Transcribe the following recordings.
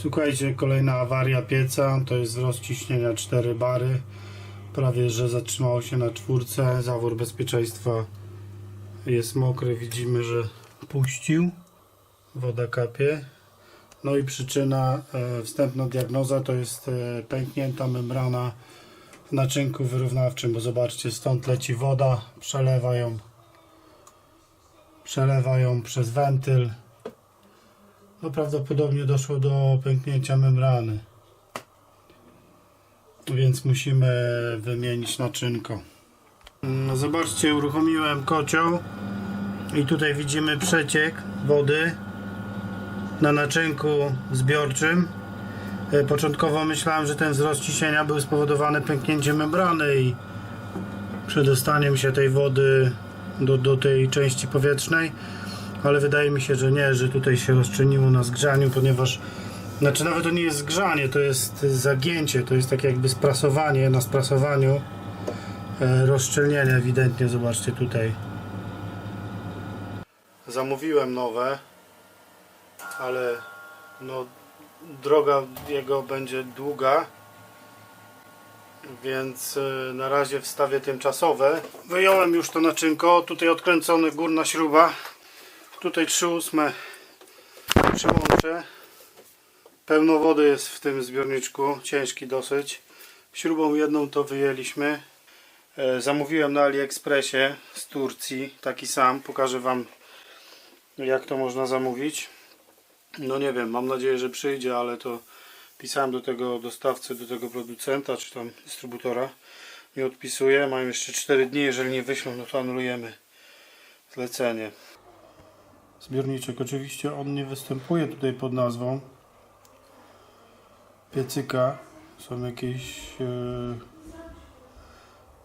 Słuchajcie, kolejna awaria pieca, to jest wzrost ciśnienia 4 bary. Prawie, że zatrzymało się na czwórce. Zawór bezpieczeństwa jest mokry, widzimy, że puścił. Woda kapie. No i przyczyna, e, wstępna diagnoza to jest e, pęknięta membrana w naczynku wyrównawczym, bo zobaczcie, stąd leci woda, przelewa ją, przelewa ją przez wentyl. No prawdopodobnie doszło do pęknięcia membrany. Więc musimy wymienić naczynko. No zobaczcie, uruchomiłem kocioł i tutaj widzimy przeciek wody na naczynku zbiorczym. E, Początkowo myślałem, że ten wzrost ciśnienia był spowodowany pęknięciem membrany i przedostaniem się tej wody do, do tej części powietrznej, ale wydaje mi się, że nie, że tutaj się rozczyniło na zgrzaniu, ponieważ znaczy nawet to nie jest zgrzanie, to jest zagięcie, to jest tak jakby sprasowanie, na sprasowaniu e, rozszczelnienie ewidentnie, zobaczcie tutaj. Zamówiłem nowe, ale no droga jego będzie długa, więc e, na razie wstawię tymczasowe. Wyjąłem już to naczynko, tutaj odkręcony górna śruba, tutaj 3 ósme przyłączę. Pełno wody jest w tym zbiorniczku, ciężki dosyć. Śrubą jedną to wyjęliśmy. E, Zamówiłem na AliExpressie z Turcji, taki sam. Pokażę Wam jak to można zamówić. No nie wiem, mam nadzieję, że przyjdzie, ale to pisałem do tego dostawcy, do tego producenta, czy tam dystrybutora. Nie odpisuje, mają jeszcze 4 dni, jeżeli nie wyślą, no to anulujemy zlecenie. Zbiorniczek, oczywiście on nie występuje tutaj pod nazwą piecyka. Są jakieś e,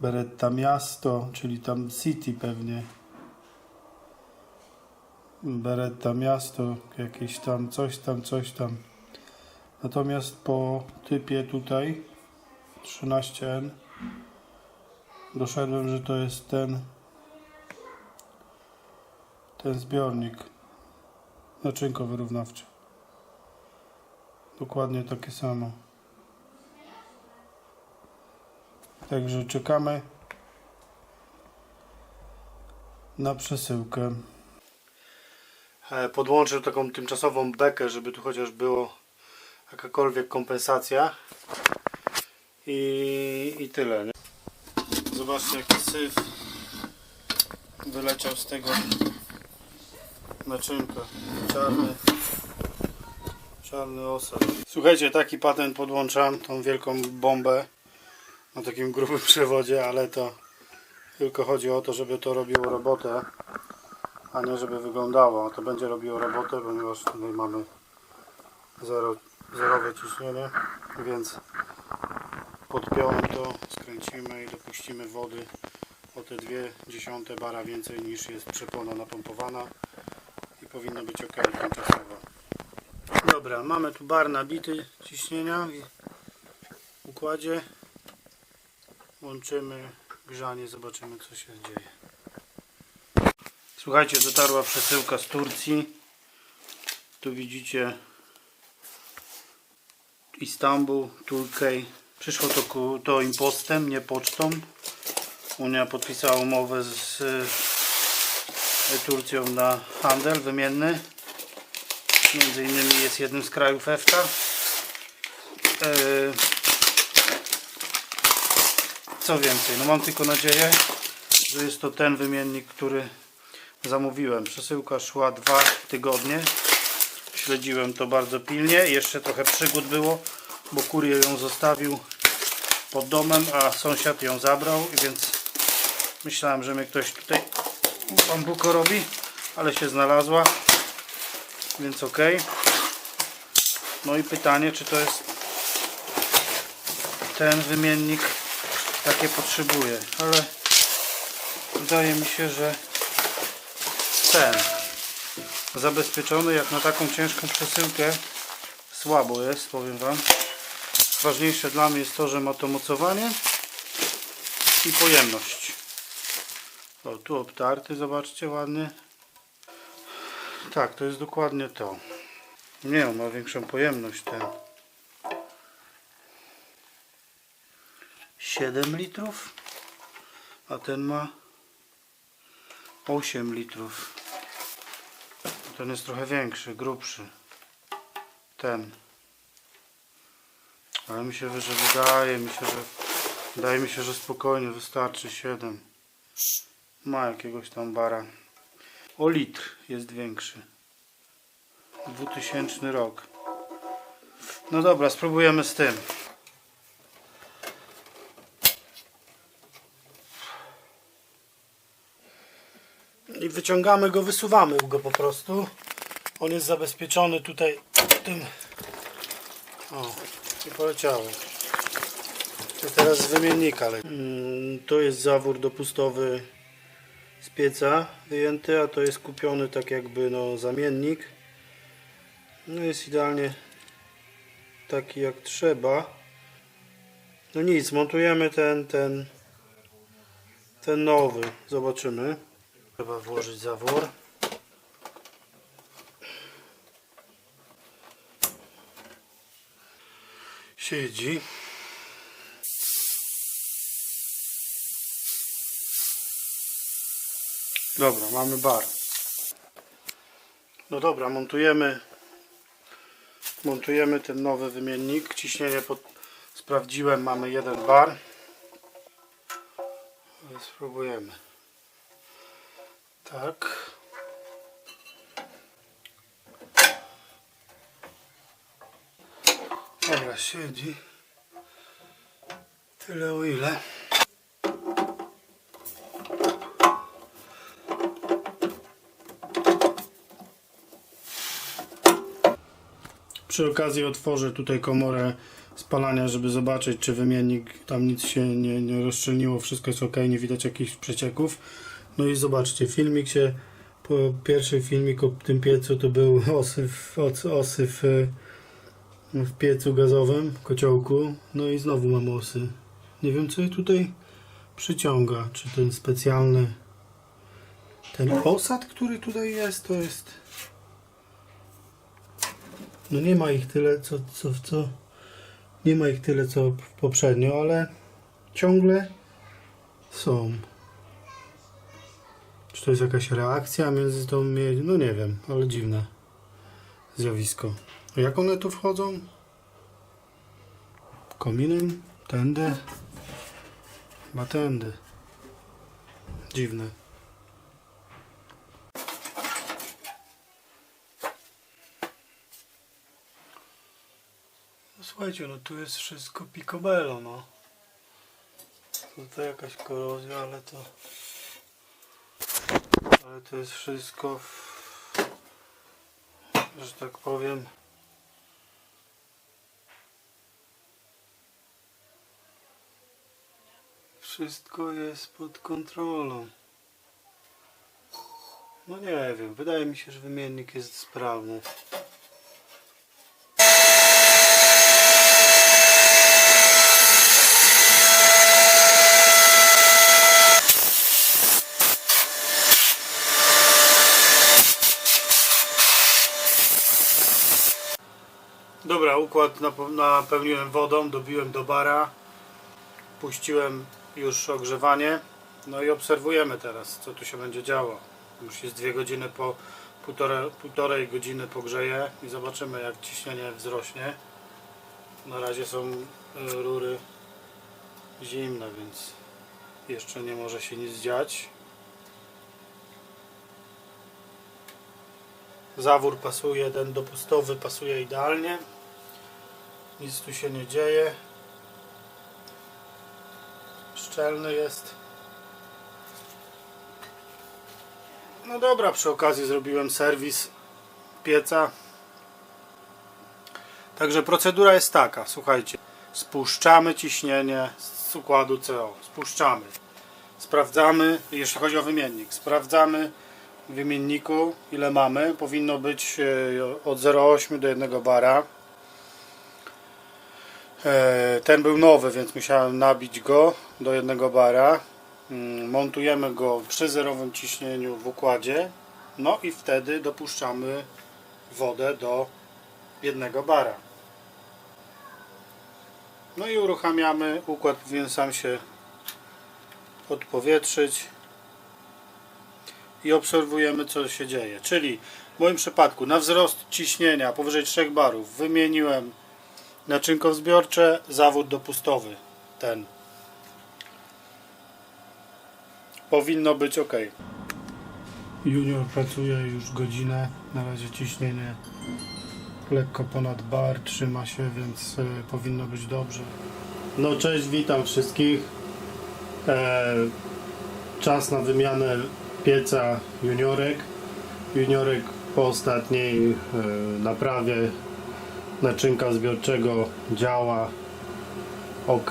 Beretta Miasto, czyli tam City pewnie. Beretta Miasto, jakieś tam coś tam, coś tam. Natomiast po typie tutaj 13N doszedłem, że to jest ten ten zbiornik naczynko wyrównawcze. Dokładnie takie samo. Także czekamy na przesyłkę. E, Podłączę taką tymczasową bekę, żeby tu chociaż było jakakolwiek kompensacja. I, i tyle. Nie? Zobaczcie jaki syf wyleciał z tego naczynka. Czarny, czarny osad. Słuchajcie, taki patent podłączam, tą wielką bombę na takim grubym przewodzie, ale to tylko chodzi o to, żeby to robiło robotę a nie żeby wyglądało. To będzie robiło robotę, ponieważ tutaj mamy zero, zerowe ciśnienie, więc pod pionem to skręcimy i dopuścimy wody o te dwie dziesiąte bara więcej niż jest przepona napompowana powinno być ok tymczasowo. Dobra, mamy tu bar nabity ciśnienia w układzie. Łączymy grzanie, zobaczymy co się dzieje. Słuchajcie, dotarła przesyłka z Turcji. Tu widzicie Istanbul, Turkey. Przyszło to, to impostem, nie pocztą. Unia podpisała umowę z Turcją na handel wymienny. Między innymi jest jednym z krajów EFTA. E, Co więcej, no mam tylko nadzieję, że jest to ten wymiennik, który zamówiłem. Przesyłka szła dwa tygodnie. Śledziłem to bardzo pilnie. Jeszcze trochę przygód było, bo kurier ją zostawił pod domem, a sąsiad ją zabrał, więc myślałem, że mnie ktoś tutaj bambuko robi, ale się znalazła, więc ok. No i pytanie, czy to jest ten wymiennik, jakie potrzebuję, ale wydaje mi się, że ten zabezpieczony jak na taką ciężką przesyłkę słabo jest, powiem Wam. Ważniejsze dla mnie jest to, że ma to mocowanie i pojemność. O, tu obtarty, zobaczcie, ładny. Tak, to jest dokładnie to. Nie, on ma większą pojemność ten. 7 litrów, a ten ma 8 litrów. Ten jest trochę większy, grubszy. Ten. Ale mi się wydaje mi się, że wydaje mi się, że spokojnie wystarczy 7. Ma jakiegoś tam bara. O litr jest większy. 2000 rok. No dobra, spróbujemy z tym. I wyciągamy go, wysuwamy go po prostu. On jest zabezpieczony tutaj tym. O, i poleciało. To teraz z wymiennika. Mm, To jest zawór dopustowy z pieca wyjęty, a to jest kupiony tak jakby no zamiennik. No jest idealnie taki jak trzeba. No nic, montujemy ten, ten, ten nowy. Zobaczymy. Trzeba włożyć zawór. Siedzi. Dobra, mamy bar. No dobra, montujemy montujemy ten nowy wymiennik. Ciśnienie pod... sprawdziłem, mamy jeden bar. Spróbujemy. Tak. Dobra, siedzi. Tyle o ile. Przy okazji otworzę tutaj komorę spalania, żeby zobaczyć, czy wymiennik tam nic się nie, nie rozszczelniło, wszystko jest ok, nie widać jakichś przecieków. No i zobaczcie, filmik się, po pierwszy filmik o tym piecu to był osyf, os- osyf e, w piecu gazowym, kociołku. No i znowu mam osy. Nie wiem, co je tutaj przyciąga. Czy ten specjalny, ten osad, który tutaj jest, to jest... No nie ma ich tyle, co, co, co nie ma ich tyle, co poprzednio, ale ciągle są. Czy to jest jakaś reakcja między tą? No nie wiem, ale dziwne zjawisko. A Jak one tu wchodzą? Kominem? Tędy? Chyba tędy. Dziwne. No słuchajcie, no tu jest wszystko picobello, no. Tutaj jakaś korozja, ale to... Ale to jest wszystko, w, że tak powiem... Wszystko jest pod kontrolą. No nie wiem, wydaje mi się, że wymiennik jest sprawny. Dobra, układ napełniłem wodą, dobiłem do bara, puściłem już ogrzewanie. No i obserwujemy teraz, co tu się będzie działo. Już jest dwie godziny po półtore, półtorej godziny pogrzeje i zobaczymy jak ciśnienie wzrośnie. Na razie są e, rury zimne, więc jeszcze nie może się nic dziać. Zawór pasuje, ten dopustowy pasuje idealnie. Nic tu się nie dzieje. Szczelny jest. No dobra, przy okazji zrobiłem serwis pieca. Także procedura jest taka, słuchajcie. Spuszczamy ciśnienie z układu CO. Spuszczamy. Sprawdzamy, jeśli chodzi o wymiennik, sprawdzamy w wymienniku ile mamy. Powinno być e, od 0,8 do 1 bara. E, Ten był nowy, więc musiałem nabić go do 1 bara. Mm, Montujemy go przy zerowym ciśnieniu w układzie. No i wtedy dopuszczamy wodę do jednego bara. No i uruchamiamy. Układ powinien sam się odpowietrzyć i obserwujemy co się dzieje. Czyli w moim przypadku na wzrost ciśnienia powyżej 3 barów wymieniłem naczynko zbiorcze, zawód dopustowy ten. Powinno być ok. Junior pracuje już godzinę. Na razie ciśnienie lekko ponad bar trzyma się, więc e, powinno być dobrze. No cześć, witam wszystkich. E, czas na wymianę pieca juniorek. Juniorek po ostatniej e, naprawie naczynka zbiorczego działa ok,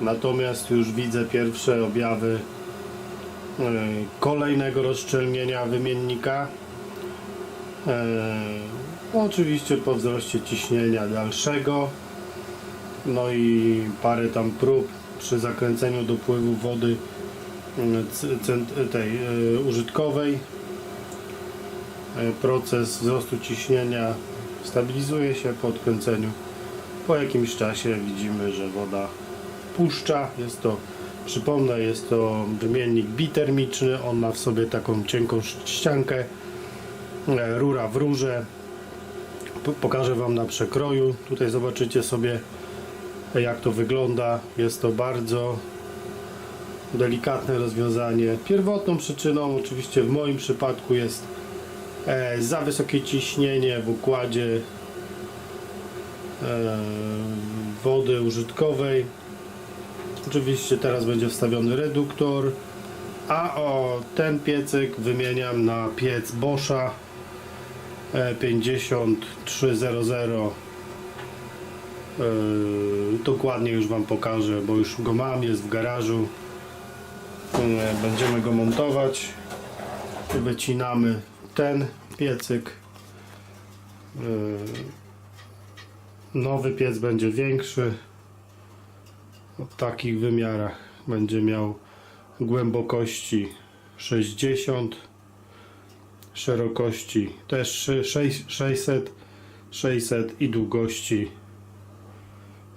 natomiast już widzę pierwsze objawy e, kolejnego rozszczelnienia wymiennika. E, oczywiście po wzroście ciśnienia dalszego. No i parę tam prób przy zakręceniu dopływu wody mm, tej e, użytkowej. Proces wzrostu ciśnienia stabilizuje się po odkręceniu. Po jakimś czasie widzimy, że woda puszcza. Jest to, przypomnę, jest to wymiennik bitermiczny. On ma w sobie taką cienką ściankę, e, rura w rurze. Pokażę Wam na przekroju. Tutaj zobaczycie sobie jak to wygląda. Jest to bardzo delikatne rozwiązanie. Pierwotną przyczyną oczywiście w moim przypadku jest e, za wysokie ciśnienie w układzie e, wody użytkowej. Oczywiście teraz będzie wstawiony reduktor. A o ten piecyk wymieniam na piec Boscha e, 5300 Yy, dokładnie już Wam pokażę, bo już go mam, jest w garażu. Yy, Będziemy go montować. Wycinamy ten piecyk. Yy, Nowy piec będzie większy. W takich wymiarach będzie miał głębokości 60 szerokości też 600 600 i długości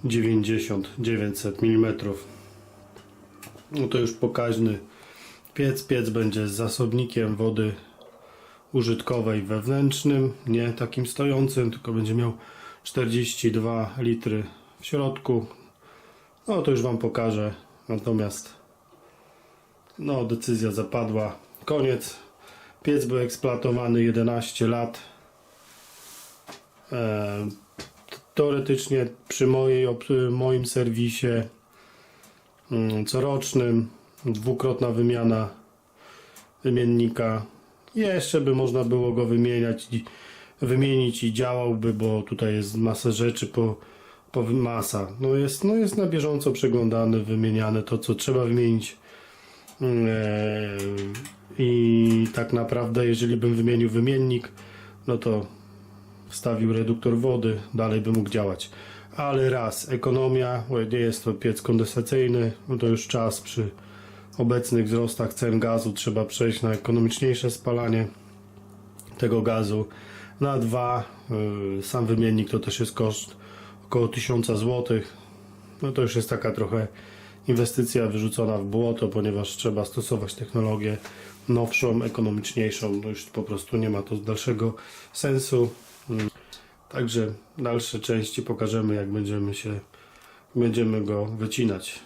90-900 mm. No to już pokaźny piec. Piec będzie z zasobnikiem wody użytkowej wewnętrznym, nie takim stojącym, tylko będzie miał 42 litry w środku. No to już Wam pokażę. Natomiast no decyzja zapadła. Koniec. Piec był eksploatowany 11 lat. Eee, teoretycznie przy mojej, moim serwisie mm, corocznym dwukrotna wymiana wymiennika jeszcze by można było go wymieniać wymienić i działałby, bo tutaj jest masa rzeczy po, po masa. No jest, no jest na bieżąco przeglądane, wymieniane to co trzeba wymienić. Eee, I tak naprawdę jeżeli bym wymienił wymiennik, no to wstawił reduktor wody, dalej by mógł działać. Ale raz, ekonomia, nie jest to piec kondensacyjny, no to już czas przy obecnych wzrostach cen gazu trzeba przejść na ekonomiczniejsze spalanie tego gazu. Na dwa, y, sam wymiennik to też jest koszt około 1000 zł. No to już jest taka trochę inwestycja wyrzucona w błoto, ponieważ trzeba stosować technologię nowszą, ekonomiczniejszą. No już po prostu nie ma to dalszego sensu. Także dalsze części pokażemy jak będziemy się będziemy go wycinać.